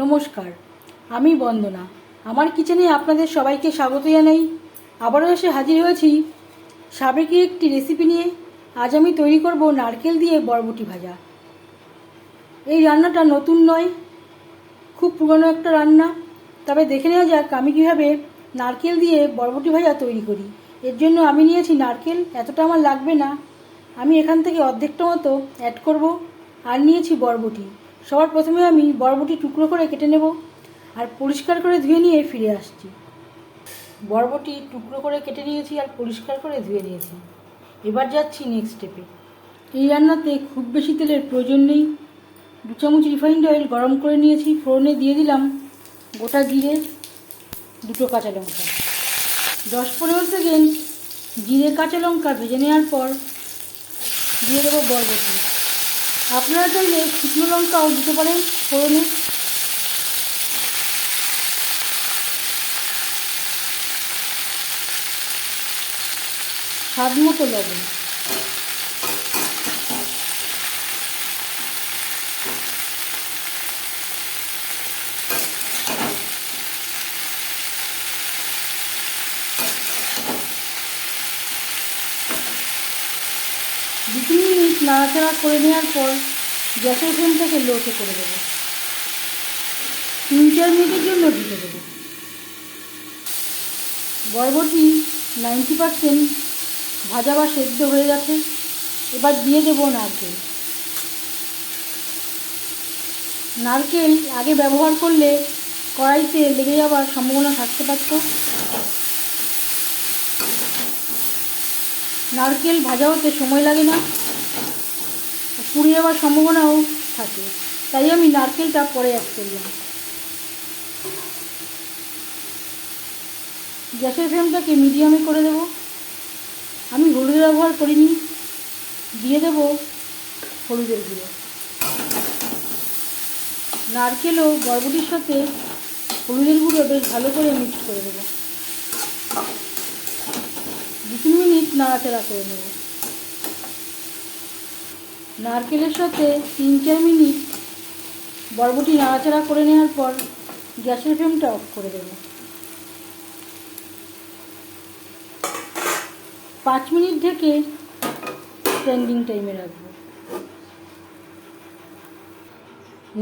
নমস্কার, আমি বন্দনা। আমার কিচেনে আপনাদের সবাইকে স্বাগত জানাই। আবারও এসে হাজির হয়েছি সাবেকি একটি রেসিপি নিয়ে। আজ আমি তৈরি করব নারকেল দিয়ে বরবটি ভাজা। এই রান্নাটা নতুন নয়, খুব পুরনো একটা রান্না। তবে দেখে নেওয়া যাক আমি কীভাবে নারকেল দিয়ে বরবটি ভাজা তৈরি করি। এর জন্য আমি নিয়েছি নারকেল, এতটা আমার লাগবে না। আমি এখান থেকে অর্ধেকটা মতো অ্যাড করব। আর নিয়েছি বরবটি। সবার প্রথমে আমি বরবটি টুকরো করে কেটে নেব আর পরিষ্কার করে ধুয়ে নিয়ে ফিরে আসছি। বরবটি টুকরো করে কেটে নিয়েছি আর পরিষ্কার করে ধুয়ে নিয়েছি। এবার যাচ্ছি নেক্সট স্টেপে এই রান্নাতে খুব বেশি তেলের প্রয়োজন নেই। দু চামচ রিফাইন্ড অয়েল গরম করে নিয়েছি, ফোড়নে দিয়ে দিলাম গোটা জিরে, দুটো কাঁচা লঙ্কা। দশ পনেরো সেকেন্ড জিরে কাঁচা লঙ্কা ভেজে নেওয়ার পর দিয়ে দেবো বরবটি। আপনারা চাইলে শুকনো লঙ্কাও দিতে পারেন ফোড়নে স্বাদ মতো লবণ। দু তিন মিনিট নাড়াচাড়া করে নেওয়ার পর গ্যাসের ফ্লেমটাকে লোতে করে দেবো। তিন চার মিনিটের জন্য ঢেকে দেবো। বরবটি নাইনটি পারসেন্ট ভাজা বা সেদ্ধ হয়ে গেছে। এবার দিয়ে দেবো নারকেল। নারকেল আগে ব্যবহার করলে কড়াইতে লেগে যাওয়ার সম্ভাবনা থাকতে পারত। নারকেল ভাজা হতে সময় লাগে না। পুড়ে যাওয়ার সম্ভাবনাও থাকে। তাই আমি নারকেলটা পরে অ্যাড করলাম। গ্যাসের ফ্লেমটাকে মিডিয়ামে করে দেব। আমি হলুদ ব্যবহার করিনি। দিয়ে দেব হলুদের গুঁড়ো। নারকেল ও বরবটির সাথে হলুদের গুঁড়ো বেশ ভালো করে মিক্স করে দেবো। দু তিন মিনিট নাড়াচাড়া করে নেব। নারকেলের সাথে তিন চার মিনিট বরবটি নাড়াচাড়া করে নেওয়ার পর গ্যাসের ফ্লেমটা অফ করে দেব। পাঁচ মিনিট ঢেকে স্ট্যান্ডিং টাইমে রাখব।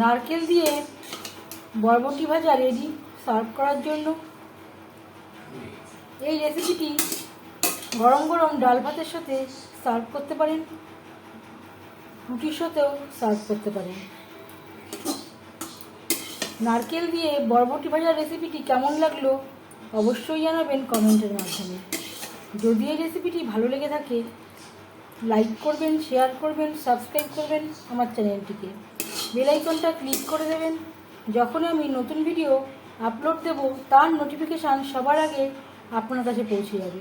নারকেল দিয়ে বরবটি ভাজা রেডি সার্ভ করার জন্য। এই রেসিপিটি গরম গরম ডাল ভাতের সাথে সার্ভ করতে পারেন। রুটির সাথেও সার্ভ করতে পারেন। নারকেল দিয়ে বরবটি ভাজার রেসিপিটি কেমন লাগল অবশ্যই জানাবেন কমেন্টের মাধ্যমে। যদি এই রেসিপিটি ভালো লেগে থাকে, লাইক করবেন, শেয়ার করবেন, সাবস্ক্রাইব করবেন আমার চ্যানেলটিকে। বেল আইকনটা ক্লিক করে দেবেন। যখন আমি নতুন ভিডিও আপলোড দেব, তার নোটিফিকেশান সবার আগে আপনার কাছে পৌঁছে যাবে।